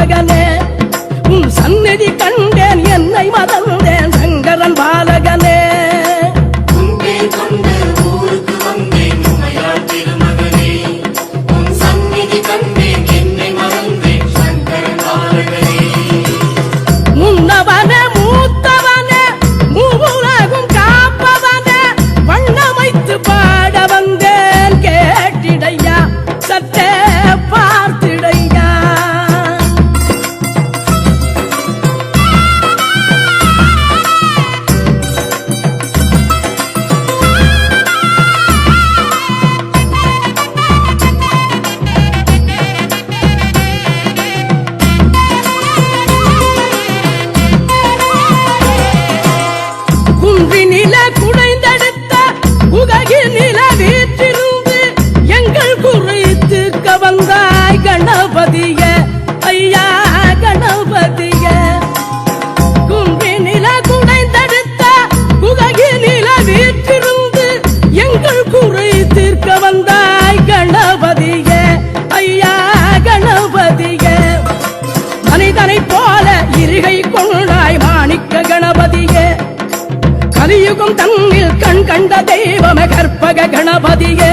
மகனே உன் சந்நிதி கண்டேன் என்னை மதம் மிக்க கணபதியே. கலியுகம் தன்னில் கண் கண்ட தெய்வம கற்பக கணபதியே.